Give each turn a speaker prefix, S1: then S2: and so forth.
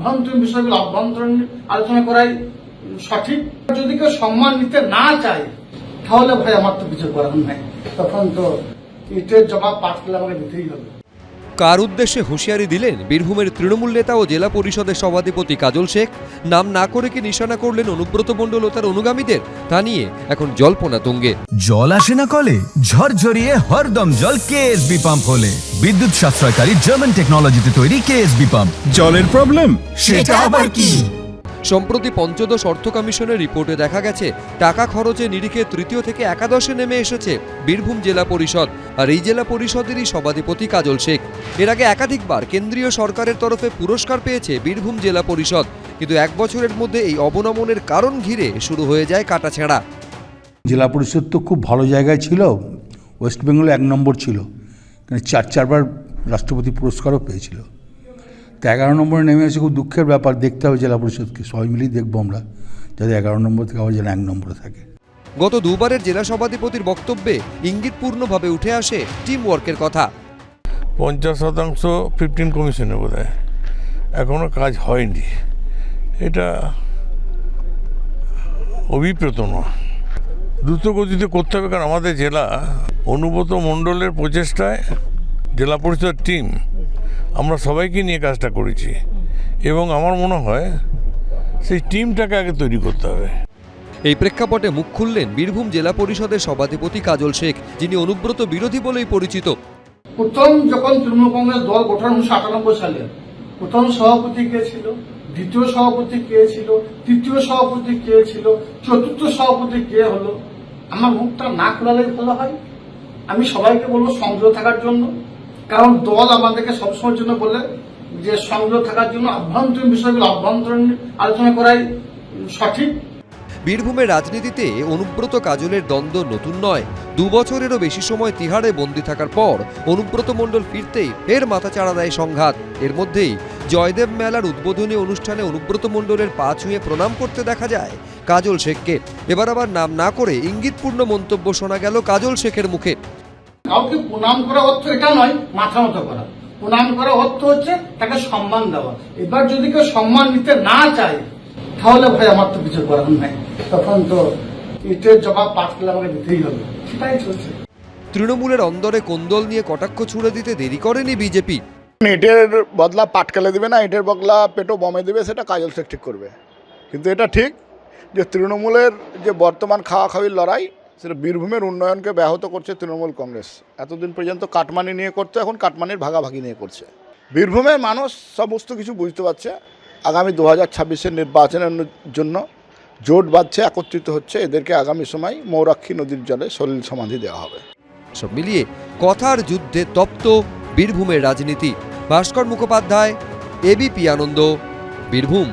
S1: আভ্যন্তরীণ বিষয়গুলো অভ্যন্তরীণ আলোচনা করাই সঠিক। যদি কেউ সম্মান নিতে না চায়, তাহলে ভাই আমার তো কিছু করার নাই। তখন তো ইটের জবাব পাতলে আমাকে দিতেই হবে।
S2: কার উদ্দেশ্যে হুঁশিয়ারি দিলেন? বীরভূমের তৃণমূল নেতা ও জেলা পরিষদের সভাধিপতি কাজল শেখ। নাম না করে কি নিশানা করলেন অনুব্রত মণ্ডল ও তার অনুগামীদের? তা নিয়ে এখন জল্পনা তুঙ্গে।
S3: জল আসে না কলে ঝরঝরিয়ে হরদম জল কেএসবি পাম্প হলে। বিদ্যুৎ সাশ্রয়কারী জার্মান টেকনোলজিতে তৈরি কেএসবি পাম্প
S4: জলের প্রবলেম
S3: সেটা আবার কি?
S2: সম্প্রতি পঞ্চদশ অর্থ কমিশনের রিপোর্টে দেখা গেছে, টাকা খরচে নিরিখে তৃতীয় থেকে একাদশে নেমে এসেছে বীরভূম জেলা পরিষদ, আর এই জেলা পরিষদেরই সভাধিপতি কাজল শেখ। এর আগে একাধিকবার কেন্দ্রীয় সরকারের তরফে পুরস্কার পেয়েছে বীরভূম জেলা পরিষদ, কিন্তু এক বছরের মধ্যে এই অবনমনের কারণ ঘিরে শুরু হয়ে যায় কাটাছেঁড়া।
S5: জেলা পরিষদ তো খুব ভালো জায়গায় ছিল, ওয়েস্ট বেঙ্গলে এক নম্বর ছিল চার, চারবার রাষ্ট্রপতি পুরস্কারও পেয়েছিল। তো এগারো নম্বরে নেমে এসে খুব দুঃখের ব্যাপার দেখতে হবে জেলা পরিষদকে। সবাই মিলেই দেখব আমরা যাতে এগারো নম্বর থেকে আবার যেন এক নম্বরে থাকে।
S2: গত দুবারের জেলা সভাধিপতির বক্তব্যে ইঙ্গিতপূর্ণভাবে উঠে আসে টিম ওয়ার্কের কথা।
S6: পঞ্চাশ শতাংশ ফিফটিন কমিশনে বোধ হয় এখনও কাজ হয়নি। এটা অভিপ্রেত নয়। দ্রুত গতিতে করতে হবে কারণ আমাদের জেলা অনুব্রত মণ্ডলের প্রচেষ্টায় জেলা পরিষদ টিম আমরা সবাইকে নিয়ে কাজটা করেছি। এবং আমার মনে হয় সেই টিমটাকে আগে তৈরি করতে হবে।
S2: এই প্রেক্ষাপটে মুখ খুললেন বীরভূম জেলা পরিষদের সভাধিপতি কাজল শেখ যিনি অনুব্রত বিরোধী বলেই পরিচিত।
S1: প্রথম যখন তৃণমূল কংগ্রেস দল গঠন উনিশশো আটানব্বই সালে প্রথম সভাপতি কে ছিল দ্বিতীয় সভাপতি কে ছিল তৃতীয় সভাপতি কে ছিল চতুর্থ সভাপতি কে হলো আমার মুখটা না খোলালে ভালো হয়? আমি সবাইকে বলব সংযত থাকার জন্য। কারণ দল আমাদেরকে সবসময়ের জন্য বলে যে সংযত থাকার জন্য আভ্যন্তরীণ বিষয়গুলো অভ্যন্তরীণ আলোচনা করাই সঠিক।
S2: বীরভূমের রাজনীতিতে অনুব্রত কাজলের দ্বন্দ্ব নতুন নয়। দু বছরেরও বেশি সময় তিহারে বন্দী থাকার পর অনুব্রত মণ্ডল ফিরতেই ফের মাথাচাড়া দেয় সংঘাত। এর মধ্যেই জয়দেব মেলার উদ্বোধনী অনুষ্ঠানে অনুব্রত মণ্ডলের পা ছুঁয়ে প্রণাম করতে দেখা যায় কাজল শেখকে। এবার আবার নাম না করে ইঙ্গিতপূর্ণ মন্তব্য শোনা গেল কাজল শেখের মুখে।
S1: কাউকে প্রণাম করা অর্থ এটা নয় মাথা মতো করা। প্রণাম করা অর্থ হচ্ছে তাকে সম্মান দেওয়া। এবার যদি কেউ সম্মান নিতে না চায় তাহলে ভাই আমার তো কিছু করার নাই। তখন তো ইটের জবাব পাতলে আমাকে দিতেই হবে। সেটাই চলছে।
S2: তৃণমূলের অন্দরে কোন্দল নিয়ে কটাক্ষ ছুড়ে দিতে দেরি করেনি বিজেপি।
S4: ইটের বদলা পাটকেলে দিবে না ইটের বদলা পেটো বমে দিবে সেটা কাজল শেখ ঠিক করবে। কিন্তু এটা ঠিক যে তৃণমূলের যে বর্তমান খাওয়া খাওয়ির লড়াই সেটা বীরভূমের উন্নয়নকে ব্যাহত করছে তৃণমূল কংগ্রেস। এতদিন পর্যন্ত কাটমানি নিয়ে করতো এখন কাটমানির ভাগাভাগি নিয়ে করছে। বীরভূমের মানুষ সমস্ত কিছু বুঝতে পারছে। আগামী দু হাজার ছাব্বিশের নির্বাচনের জন্য জোট বাঁধছে, একত্রিত হচ্ছে। এদেরকে আগামী সময় মৌরাক্ষী নদীর জলে সলিল সমাধি দেওয়া হবে।
S2: সব মিলিয়ে কথার যুদ্ধে তপ্ত বীরভূমের রাজনীতি। ভাস্কর মুখোপাধ্যায় এবিপি আনন্দ, বীরভূম।